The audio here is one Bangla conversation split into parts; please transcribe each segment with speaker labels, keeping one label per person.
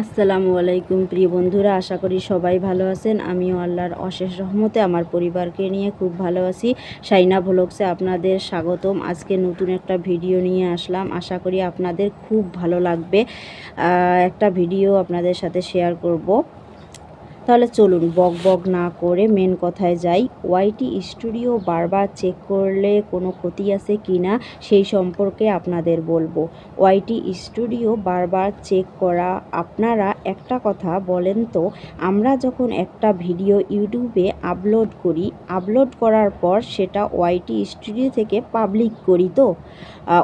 Speaker 1: আসসালামু আলাইকুম, প্রিয় বন্ধুরা, আশা করি সবাই ভালো আছেন। আমিও আল্লাহর অশেষ রহমতে আমার পরিবারকে নিয়ে খুব ভালো আছি। সাইনা ভ্লগসে আপনাদের স্বাগতম। আজকে নতুন একটা ভিডিও নিয়ে আসলাম। আশা করি আপনাদের খুব ভালো লাগবে। একটা ভিডিও আপনাদের সাথে শেয়ার করব। তাহলে চলুন বক বক না করে মেন কথায় যাই। ওয়াইটি স্টুডিও বারবার চেক করলে কোনো ক্ষতি আছে কি না সেই সম্পর্কে আপনাদের বলব। ওয়াইটি স্টুডিও বারবার চেক করা, আপনারা একটা কথা বলেন তো, আমরা যখন একটা ভিডিও ইউটিউবে আপলোড করি আপলোড করার পর সেটা ওয়াইটি স্টুডিও থেকে পাবলিক করি তো?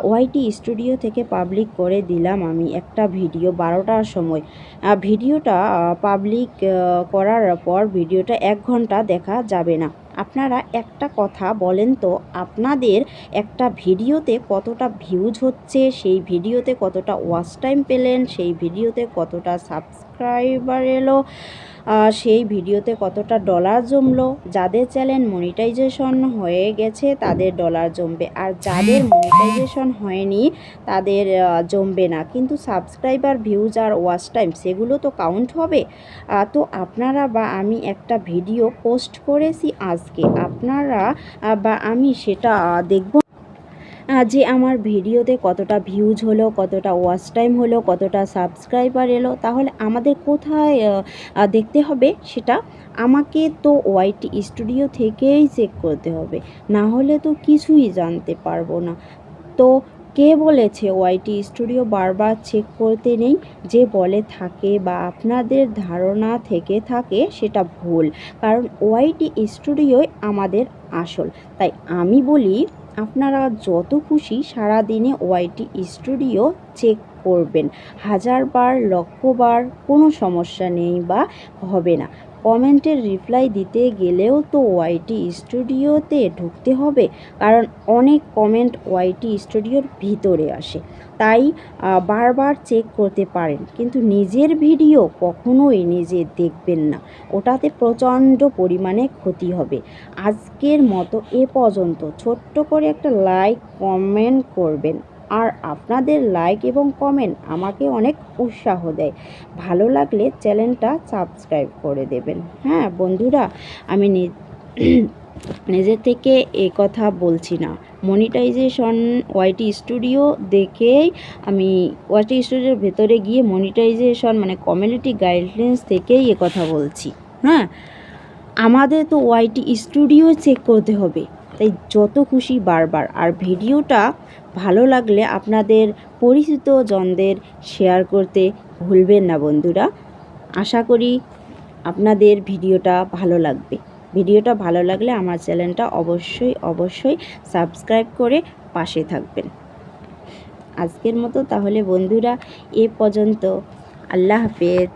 Speaker 1: ওয়াইটি স্টুডিও থেকে পাবলিক করে দিলাম আমি একটা ভিডিও বারোটার সময়। ভিডিওটা পাবলিক করার পর ভিডিওটা এক ঘণ্টা দেখা যাবে না। আপনারা একটা কথা বলেন তো, আপনাদের একটা ভিডিওতে কতটা ভিউজ হচ্ছে, সেই ভিডিওতে কতটা ওয়াচ টাইম পেলেন, সেই ভিডিওতে কতটা সাবস্ক্রাইবার এলো সেই ভিডিওতে কতটা ডলার জমলো, যাদের চ্যানেল মনিটাইজেশন হয়ে গেছে তাদের ডলার জমবে, আর যাদের মনিটাইজেশন হয়নি তাদের জমবে না। কিন্তু সাবস্ক্রাইবার, ভিউজ আর ওয়াচ টাইম সেগুলো তো কাউন্ট হবে। তো আপনারা বা আমি একটা ভিডিও পোস্ট করেছি আজকে। আপনারা বা আমি সেটা দেখব যে আমার ভিডিওতে কতটা ভিউজ হলো, কতটা ওয়াচ টাইম হলো, কতটা সাবস্ক্রাইবার এলো, তাহলে আমাদের কোথায় দেখতে হবে সেটা আমাকে তো ওয়াইটি স্টুডিও থেকেই চেক করতে হবে। না হলে তো কিছুই জানতে পারব না। তো কে বলেছে ওয়াইটি স্টুডিও বারবার চেক করতে নেই? যে বলে থাকে বা আপনাদের ধারণা থেকে থাকে সেটা ভুল। কারণ ওয়াইটি স্টুডিওই আমাদের আসল। তাই আমি বলি আপনারা যত খুশি সারাদিনে ওয়াইটি স্টুডিও চেক করবেন। হাজারবার, লক্ষবার কোনো সমস্যা নেই বা হবে না। কমেন্টের রিপ্লাই দিতে গেলেও তো ওয়াইটি স্টুডিওতে ঢুকতে হবে, কারণ অনেক কমেন্ট ওয়াইটি স্টুডিওর ভিতরে আসে। তাই বারবার চেক করতে পারেন, কিন্তু নিজের ভিডিও কখনোই নিজে দেখবেন না। ওটাতে প্রচণ্ড পরিমাণে ক্ষতি হবে। আজকের মতো এ পর্যন্ত। ছোট্ট করে একটা লাইক, কমেন্ট করবেন। আর আপনাদের লাইক এবং কমেন্ট আমাকে অনেক উৎসাহ দেয়। ভালো লাগলে চ্যানেলটা সাবস্ক্রাইব করে দেবেন। হ্যাঁ বন্ধুরা, আমি নি- নিজের থেকে এ কথা বলছি না। মনিটাইজেশন ওয়াইটি স্টুডিও দেখেই আমি ওয়াইটি স্টুডিওর ভেতরে গিয়ে মনিটাইজেশন মানে কমিউনিটি গাইডলাইন্স থেকেই এ কথা বলছি। হ্যাঁ আমাদের তো ওয়াইটি স্টুডিও চেক করতে হবে। তাই যত খুশি বারবার। আর ভিডিওটা ভালো লাগলে আপনাদের পরিচিত জনদের শেয়ার করতে ভুলবেন না বন্ধুরা। আশা করি আপনাদের ভিডিওটা ভালো লাগবে। ভিডিওটা ভালো লাগলে আমার চ্যানেলটা অবশ্যই অবশ্যই সাবস্ক্রাইব করে পাশে থাকবেন। আজকের মতো তাহলে বন্ধুরা, এ পর্যন্ত। আল্লাহ হাফেজ।